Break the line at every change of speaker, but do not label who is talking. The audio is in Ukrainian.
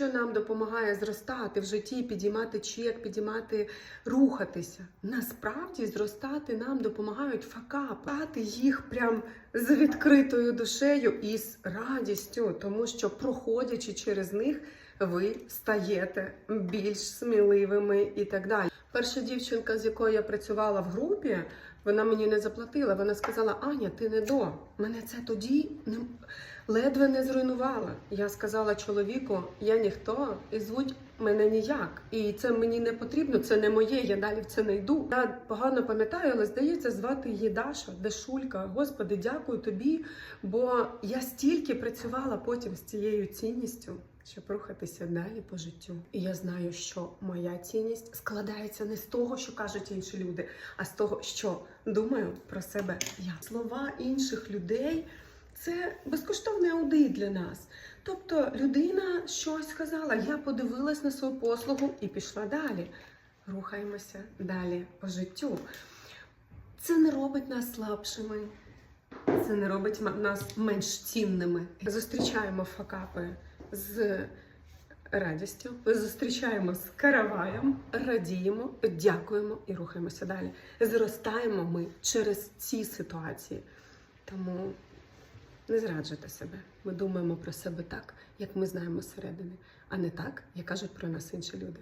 Що нам допомагає зростати в житті, підіймати чек, підіймати, рухатися. Насправді зростати нам допомагають факапи. Пати їх прям з відкритою душею і з радістю, тому що проходячи через них, ви стаєте більш сміливими і так далі. Перша дівчинка, з якою я працювала в групі, вона мені не заплатила. Вона сказала: Аня, ти не до. Мене це тоді не ледве не зруйнувала. Я сказала чоловіку, я ніхто, і звуть мене ніяк. І це мені не потрібно, це не моє, я далі в це не йду. Я погано пам'ятаю, але здається, звати її Даша, Дашулька. Господи, дякую тобі, бо я стільки працювала потім з цією цінністю. Щоб рухатися далі по життю, і я знаю, що моя цінність складається не з того, що кажуть інші люди, а з того, що думаю про себе я. Слова інших людей це безкоштовний аудит для нас. Тобто людина щось сказала, я подивилась на свою послугу і пішла далі. Рухаємося далі по життю. Це не робить нас слабшими, це не робить нас менш цінними. Зустрічаємо факапи з радістю, зустрічаємо з караваєм, радіємо, дякуємо і рухаємося далі. Зростаємо ми через ці ситуації. Тому не зраджуйте себе. Ми думаємо про себе так, як ми знаємо зсередини, а не так, як кажуть про нас інші люди.